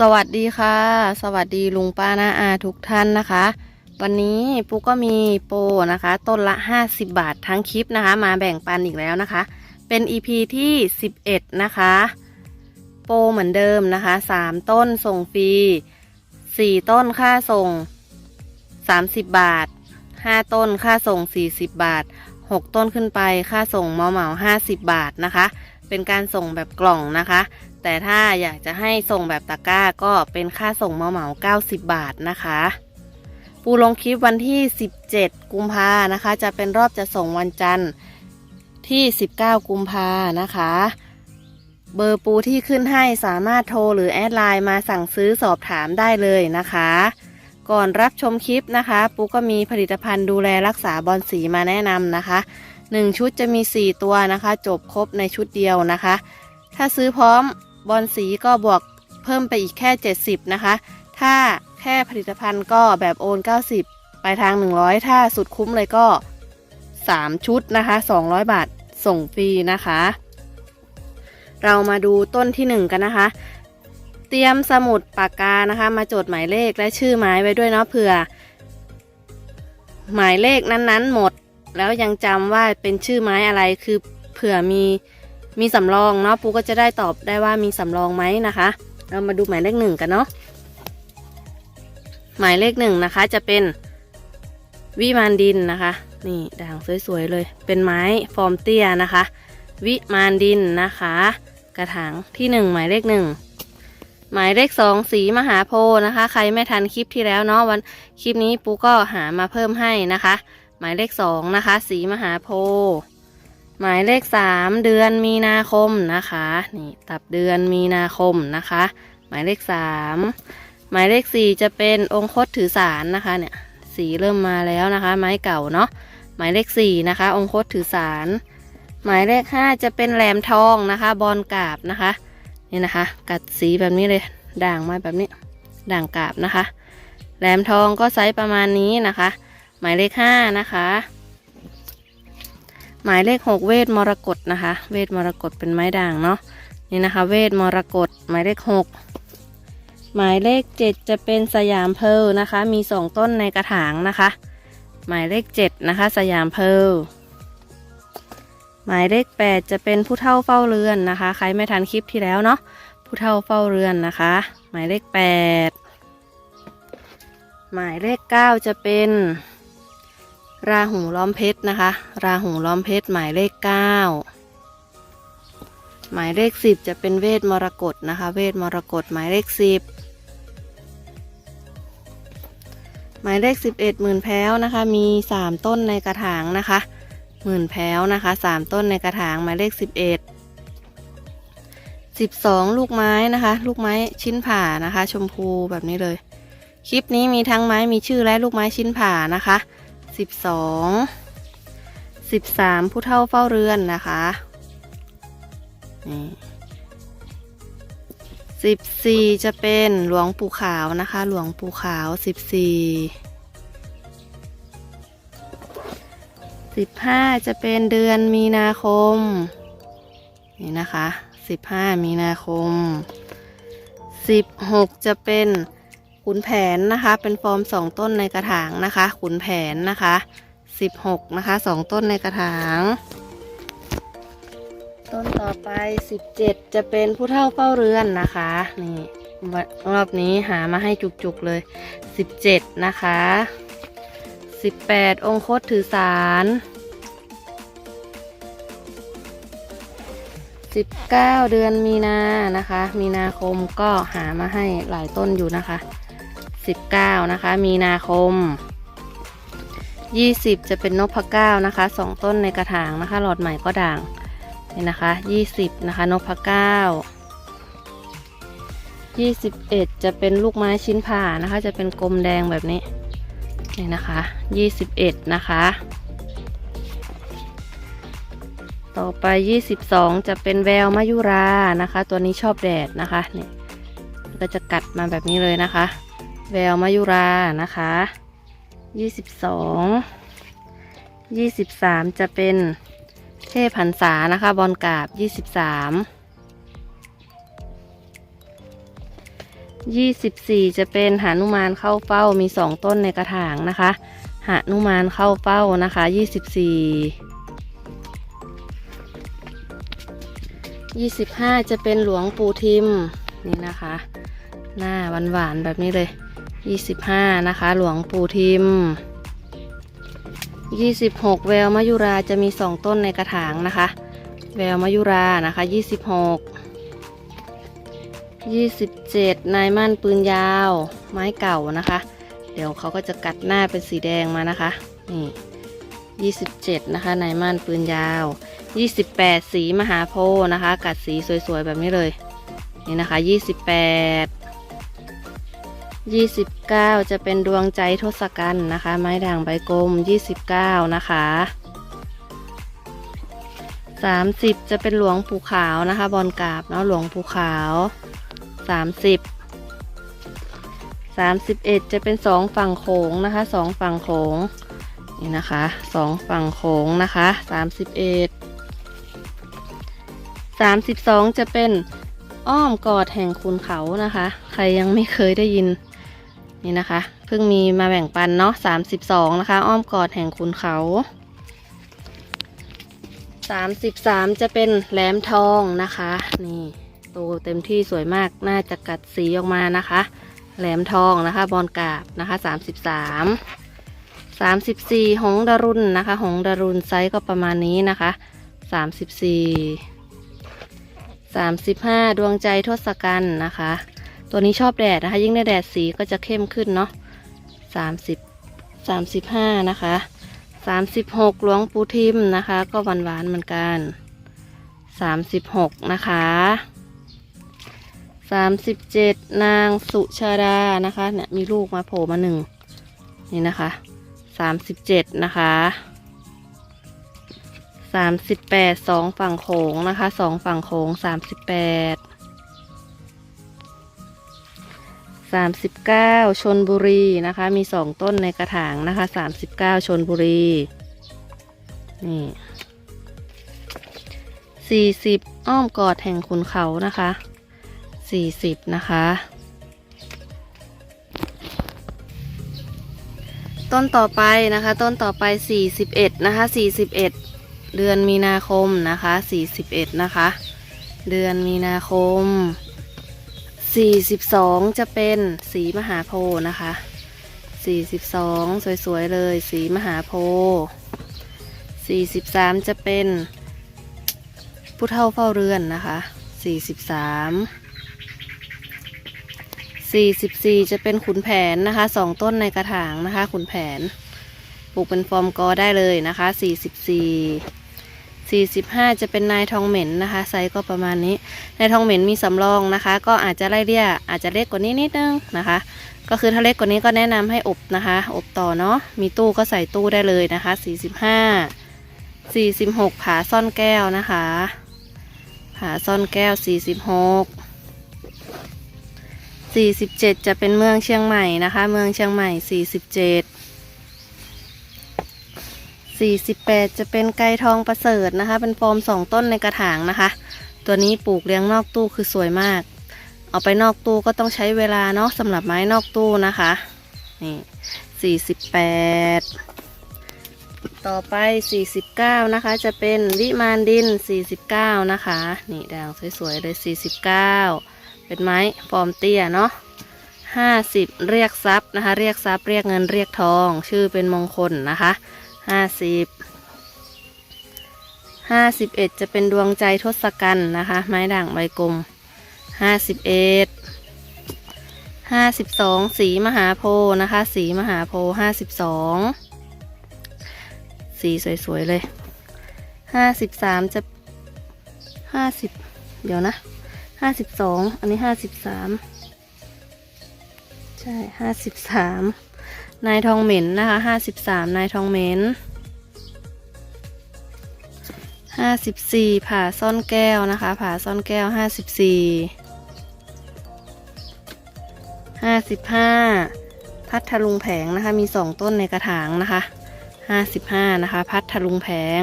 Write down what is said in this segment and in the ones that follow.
สวัสดีค่ะ สวัสดีลุงป้าน้าอาทุกท่านนะคะ วันนี้ปุ๊กก็มีโปรนะคะ ต้นละ 50 บาททั้งคลิปนะคะ มาแบ่งปันอีกแล้วนะคะ เป็น EP ที่ 11 นะคะ โปรเหมือนเดิมนะคะ 3 ต้นส่งฟรี 4 ต้นค่าส่ง 30 บาท 5 ต้นค่าส่ง 40 บาท 6 ต้นขึ้นไปค่าส่งเหมาเหมา 50 บาทนะคะ เป็นการส่งแบบกล่องนะคะ แต่ถ้าอยากจะให้ส่งแบบตะกร้าก็เป็นค่าส่งเมาเหมา90 บาทนะคะ ปูลงคลิปวันที่ 17 กุมภานะคะ จะเป็นรอบจะส่งวันจันทร์ที่ 19 กุมภานะคะ เบอร์ปูที่ขึ้นให้สามารถโทรหรือแอดไลน์มาสั่งซื้อสอบถามได้เลยนะคะ ก่อนรับชมคลิปนะคะ ปูก็มีผลิตภัณฑ์ดูแลรักษาบอลสีมาแนะนำนะคะ 1 ชุดจะมี 4 ตัวนะคะ จบครบในชุดเดียวนะคะ ถ้าซื้อพร้อมบอลสีก็บวกเพิ่มไปอีกแค่ 70 นะคะ ถ้าแค่ผลิตภัณฑ์ก็แบบโอน 90 ไปทาง 100 ถ้าสุดคุ้มเลยก็ 3 ชุดนะคะ 200 บาทส่งฟรีนะคะ เรามาดูต้นที่ 1 กันนะคะ เตรียมสมุดปากกานะคะ มาจดหมายเลขและชื่อไม้ไว้ด้วยเนาะเผื่อ หมายเลขนั้นๆ หมด แล้วยังจำว่าเป็นชื่อไม้อะไรคือเผื่อมีมีสำรองเนาะปูก็จะได้ตอบได้ว่ามีสำรองไหมนะคะ เรามาดูหมายเลขหนึ่งกันเนาะหมายเลขหนึ่งนะคะจะเป็นวิมานดินนะคะ นี่ด่างสวยๆเลย เป็นไม้ฟอร์มเตี้ยนะคะ วิมานดินนะคะ กระถางที่หนึ่งหมายเลขหนึ่งหมายเลขสองสีมหาโพธิ์นะคะ ใครไม่ทันคลิปที่แล้วเนาะวันคลิปนี้ปูก็หามาเพิ่มให้นะคะ หมายเลขสองนะคะ สีมหาโพธิ์หมายเลขสามเดือนมีนาคมนะคะนี่ตับเดือนมีนาคมนะคะ หมายเลขสามหมายเลขสี่จะเป็นองคตถือสารนะคะเนี่ยสีเริ่มมาแล้วนะคะ ไม้เก่าเนาะหมายเลขสี่นะคะ องคตถือสารหมายเลขห้าจะเป็นแหลมทองนะคะ บอลกาบนะคะนี่นะคะ กัดสีแบบนี้เลยด่างมาแบบนี้ด่างกาบนะคะ แหลมทองก็ไซส์ประมาณนี้นะคะ มายเลขห้านะคะ หมายเลขหกเวทมรกตนะคะ เวทมรกตเป็นไม้ด่างเนาะนี่นะคะ เวทมรกตหมายเลขหกหมายเลขเจ็ดจะเป็นสยามเพลนะคะ มีสองต้นในกระถางนะคะ หมายเลขเจ็ดนะคะ สยามเพลหมายเลขแปดจะเป็นผู้เฒ่าเฝ้าเรือนนะคะ ใครไม่ทันคลิปที่แล้วเนาะผู้เฒ่าเฝ้าเรือนนะคะ หมายเลขแปดหมายเลขเก้าจะเป็น ราหูล้อมเพชรนะคะ ราหูล้อมเพชรหมายเลขเก้าหมายเลขสิบจะเป็นเวทมรกตนะคะ เวทมรกตหมายเลขสิบหมายเลขสิบเอ็ดหมื่นแพ้วนะคะ มีสามต้นในกระถางนะคะหมื่นแพ้วนะคะสามต้นในกระถางหมายเลขสิบเอ็ดสิบสองลูกไม้นะคะ ลูกไม้ชิ้นผ่านะคะ ชมพูแบบนี้เลย คลิปนี้มีทั้งไม้มีชื่อและลูกไม้ชิ้นผ่านะคะ สิบสองสิบสามผู้เท่าเฝ้าเรือนนะคะสิบสี่จะเป็นหลวงปู่ขาวนะคะ หลวงปู่ขาวสิบสี่สิบห้าจะเป็นเดือนมีนาคม นี่นะคะสิบห้ามีนาคมสิบหกจะเป็น ขุนแผนนะคะ เป็นฟอร์มสองต้นในกระถางนะคะ ขุนแผนนะคะสิบหกนะคะสองต้นในกระถาง ต้นต่อไปสิบเจ็ดจะเป็นผู้เฒ่าเฝ้าเรือนนะคะ นี่รอบนี้หามาให้จุกๆเลยสิบเจ็ดนะคะสิบแปดองคตถือสารสิบเก้าเดือนมีนานะคะ มีนาคมก็หามาให้หลายต้นอยู่นะคะ สิบเก้านะคะ มีนาคมยี่สิบจะเป็นนกพเก้านะคะสองต้นในกระถางนะคะ หลอดใหม่ก็ด่างนี่นะคะยี่สิบนะคะนกพเก้ายี่สิบเอ็ดจะเป็นลูกไม้ชิ้นผ่านะคะ จะเป็นกลมแดงแบบนี้นี่นะคะยี่สิบเอ็ดนะคะ ต่อไปยี่สิบสองจะเป็นแววมายุรานะคะ ตัวนี้ชอบแดดนะคะนี่ก็จะกัดมาแบบนี้เลยนะคะ แววมายุรานะคะยี่สิบสองยี่สิบสามจะเป็นเทพหันษานะคะ บอลกาบยี่สิบสามยี่สิบสี่จะเป็นหานุมานเข้าเป้ามีสองต้นในกระถางนะคะหานุมานเข้าเป้านะคะยี่สิบสี่ยี่สิบห้าจะเป็นหลวงปู่ทิมนี่นะคะ หน้าหวานๆแบบนี้เลย ยี่สิบห้านะคะ หลวงปู่ทิมยี่สิบหกแววมะยุราจะมีสองต้นในกระถางนะคะ แววมะยุรานะคะยี่สิบหกยี่สิบเจ็ดนายมั่นปืนยาว ไม้เก่านะคะ เดี๋ยวเขาก็จะกัดหน้าเป็นสีแดงมานะคะนี่ยี่สิบเจ็ดนะคะนายมั่นปืนยาวยี่สิบแปดสีมหาโพธินะคะ กัดสีสวยๆ แบบนี้เลย นี่นะคะยี่ สิบแปดยี่สิบเก้าจะเป็นดวงใจทศกัณฐ์นะคะ ไม้ด่างใบกลมยี่สิบเก้านะคะสามสิบจะเป็นหลวงปู่ขาวนะคะ บอลกาบเนาะหลวงปู่ขาวสามสิบสามสิบเอ็ดจะเป็นสองฝั่งโขงนะคะสองฝั่งโขงนี่นะคะสองฝั่งโขงนะคะสามสิบเอ็ดสามสิบสองจะเป็นอ้อมกอดแห่งคุณเขานะคะ ใครยังไม่เคยได้ยิน นี่นะคะเพิ่งมีมาแบ่งปันเนาะสามสิบสองนะคะ อ้อมกอดแห่งคุณเขาสามสิบสามจะเป็นแหลมทองนะคะ นี่โตเต็มที่สวยมากน่าจะกัดสีออกมานะคะ แหลมทองนะคะ บอลกาบนะคะสามสิบสามสามสิบสี่หงดารุนนะคะ หงดารุนไซส์ก็ประมาณนี้นะคะสามสิบสี่สามสิบห้าดวงใจทศกัณฐ์นะคะ ตัวนี้ชอบแดดนะคะ ยิ่งได้แดดสีก็จะเข้มขึ้นเนาะสามสิบสามสิบห้านะคะสามสิบหกหลวงปูทิมนะคะ ก็หวานหวานเหมือนกันสามสิบหกนะคะสามสิบเจ็ดนางสุชาดานะคะ เนี่ยมีลูกมาโผล่มาหนึ่งนี่นะคะสามสิบเจ็ดนะคะสามสิบแปดสองฝั่งโขงนะคะสองฝั่งโขงสามสิบแปด สามสิบเก้าชนบุรีนะคะ มีสองต้นในกระถางนะคะสามสิบเก้าชนบุรี นี่สี่สิบอ้อมกอดแห่งขุนเขานะคะสี่สิบนะคะ ต้นต่อไปนะคะ ต้นต่อไปสี่สิบเอ็ดนะคะสี่สิบเอ็ดเดือนมีนาคมนะคะสี่สิบเอ็ดนะคะ เดือนมีนาคม สี่สิบสองจะเป็นสีมหาโพธิ์นะคะสี่สิบสองสวยๆเลย สีมหาโพธิ์สี่สิบสามจะเป็นผู้เฒ่าเฝ้าเรือนนะคะสี่สิบสาม44 จะเป็นขุนแผนนะคะสองต้นในกระถางนะคะ ขุนแผน ปลูกเป็นฟอร์มกอได้เลยนะคะ 44 45 จะเป็นนายทองเหม็นนะคะ ไซส์ก็ประมาณนี้ นายทองเหม็นมีสำรองนะคะ ก็อาจจะไล่เลี่ยอาจจะเล็กกว่านี้นิดนึงนะคะ ก็คือถ้าเล็กกว่านี้ก็แนะนำให้อบนะคะ อบต่อเนาะ มีตู้ก็ใส่ตู้ได้เลยนะคะ 45 46ผาซ่อนแก้วนะคะผาซ่อนแก้ว 46 47 จะเป็นเมืองเชียงใหม่นะคะ เมืองเชียงใหม่ 47 48 จะเป็นไก่ทองประเสริฐนะคะ เป็นฟอร์มสองต้นในกระถางนะคะ ตัวนี้ปลูกเลี้ยงนอกตู้คือสวยมาก เอาไปนอกตู้ก็ต้องใช้เวลาเนาะสำหรับไม้นอกตู้นะคะ นี่ 48 ต่อไป 49 นะคะ จะเป็นวิมานดิน 49 นะคะ นี่แดงสวยๆเลย 49 เป็นไม้ฟอร์มเตี้ยเนาะห้าสิบเรียกทรัพย์นะคะ เรียกทรัพย์เรียกเงินเรียกทอง ชื่อเป็นมงคลนะคะ ห้าสิบห้าสิบเอ็ดจะเป็นดวงใจทศกัณฐ์นะคะ ไม้ด่างใบกลมห้าสิบเอ็ดห้าสิบสองสีมหาโพธิ์นะคะ สีมหาโพธิ์ห้าสิบสองสีสวยๆเลยห้าสิบสามจะห้าสิบเดี๋ยวนะห้าสิบสองอันนี้ห้าสิบสามใช่ห้าสิบสาม นายทองเหม็นนะคะห้าสิบสามนายทองเหม็นห้าสิบสี่ผ่าซ่อนแก้วนะคะ ผ่าซ่อนแก้วห้าสิบสี่ห้าสิบห้าพัทลุงแผงนะคะ มีสองต้นในกระถางนะคะห้าสิบห้านะคะ พัทลุงแผง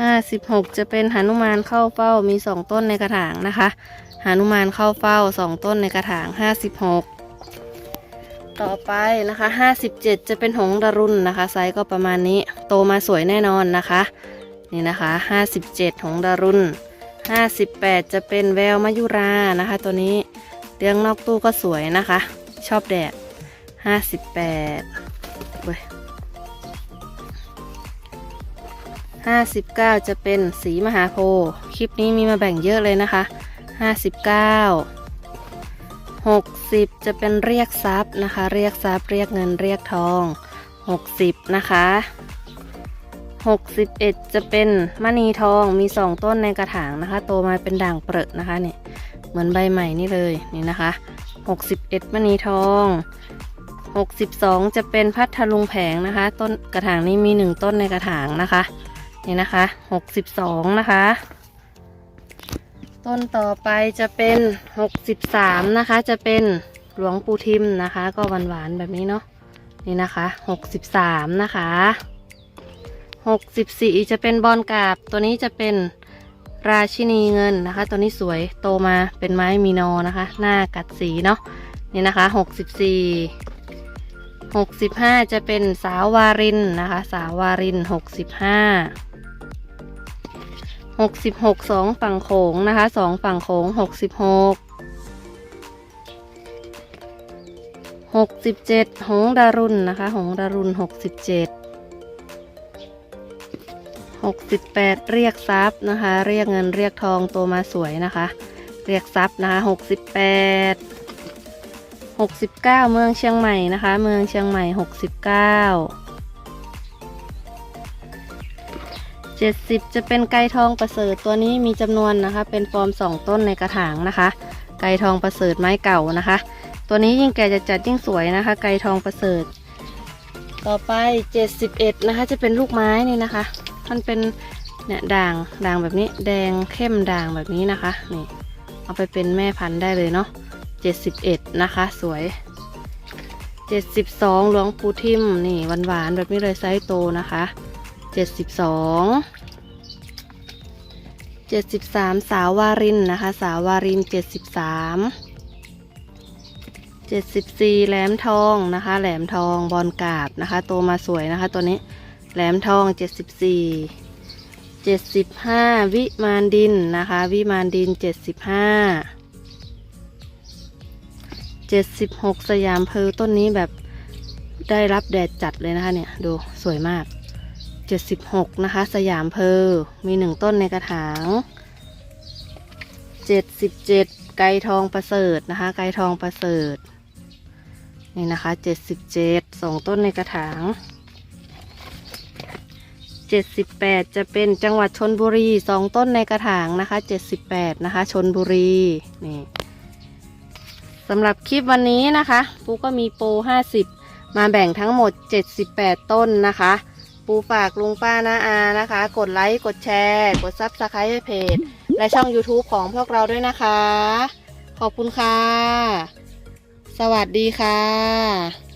ห้าสิบหกจะเป็นหนุมานเข้าเฝ้ามีสองต้นในกระถางนะคะหนุมานเข้าเฝ้าสองต้นในกระถางห้าสิบหก ต่อไปนะคะห้าสิบเจ็ดจะเป็นหงดารุนนะคะ ไซส์ก็ประมาณนี้ โตมาสวยแน่นอนนะคะ นี่นะคะห้าสิบเจ็ดหงดารุนห้าสิบแปดจะเป็นแววมายุรานะคะ ตัวนี้เลี้ยงนอกตู้ก็สวยนะคะ ชอบแดดห้าสิบแปดเว้ยห้าสิบเก้าจะเป็นสีมหาโพธิ์คลิปนี้มีมาแบ่งเยอะเลยนะคะห้าสิบเก้าหกสิบจะเป็นเรียกทรัพย์นะคะ เรียกทรัพย์เรียกเงินเรียกทองหกสิบนะคะหกสิบเอ็ดจะเป็นมณีทองมีสองต้นในกระถางนะคะ โตมาเป็นด่างเปรอะนะคะเนี่ยเหมือนใบใหม่นี่เลยนี่นะคะหกสิบเอ็ดมณีทองหกสิบสองจะเป็นพัทลุงแผงนะคะ ต้นกระถางนี้มีหนึ่งต้นในกระถางนะคะนี่นะคะหกสิบสองนะคะ ต้นต่อไปจะเป็นหกสิบสามนะคะ จะเป็นหลวงปู่ทิมนะคะ ก็หวานหวานๆแบบนี้เนาะนี่นะคะหกสิบสามนะคะหกสิบสี่จะเป็นบอลกาบ ตัวนี้จะเป็นราชินีเงินนะคะ ตัวนี้สวยโตมาเป็นไม้มีนอนะคะ หน้ากัดสีเนาะนี่นะคะหกสิบสี่หกสิบห้าจะเป็นสาววารินนะคะ สาววารินหกสิบห้า หกสิบหกสองฝั่งโขงนะคะสองฝั่งโขงหกสิบหกหกสิบเจ็ดหงดารุนนะคะ หงดารุนหกสิบเจ็ดหกสิบแปดเรียกทรัพย์นะคะ เรียกเงินเรียกทองโตมาสวยนะคะ เรียกทรัพย์นะคะหกสิบแปดหกสิบเก้าเมืองเชียงใหม่นะคะ เมืองเชียงใหม่ห กสิบเจ็ดสิบจะเป็นไก่ทองประเสริฐตัวนี้มีจำนวนนะคะ เป็นฟอร์มสองต้นในกระถางนะคะ ไก่ทองประเสริฐไม้เก่านะคะ ตัวนี้ยิ่งแก่จะจัดยิ่งสวยนะคะ ไก่ทองประเสริฐ ต่อไปเจ็ดสิบเอ็ดนะคะ จะเป็นลูกไม้นี่นะคะ มันเป็นเนี่ยด่างด่างแบบนี้แดงเข้มด่างแบบนี้นะคะนี่เอาไปเป็นแม่พันธุ์ได้เลยเนาะเจ็ดสิบเอ็ดนะคะ สวยเจ็ดสิบสองหลวงปูทิมนี่หวานๆแบบนี้เลยไซส์โตนะคะ เจ็ดสิบสองเจ็ดสิบสามสาววารินนะคะ สาววารินเจ็ดสิบสามเจ็ดสิบสี่แหลมทองนะคะ แหลมทองบอลกาบนะคะ โตมาสวยนะคะ ตัวนี้แหลมทองเจ็ดสิบสี่เจ็ดสิบห้าวิมานดินนะคะ วิมานดินเจ็ดสิบห้าเจ็ดสิบหกสยามเพลต้นนี้แบบได้รับแดดจัดเลยนะคะเนี่ย ดูสวยมาก 76 นะคะ สยามเพอมีหนึ่งต้นในกระถาง 77 ไก่ทองประเสริฐนะคะ ไก่ทองประเสริฐ นี่นะคะ 77สองต้นในกระถาง 78 จะเป็นจังหวัดชนบุรีสองต้นในกระถางนะคะ 78 นะคะชนบุรี นี่สำหรับคลิปวันนี้นะคะ ปูก็มีโปร50 มาแบ่งทั้งหมด 78 ต้นนะคะ ปูฝากลุงป้าน้าอานะคะ กดไลค์ กดแชร์ กดซับสไครต์เพจ และช่อง YouTube ของพวกเราด้วยนะคะ ขอบคุณค่ะ สวัสดีค่ะ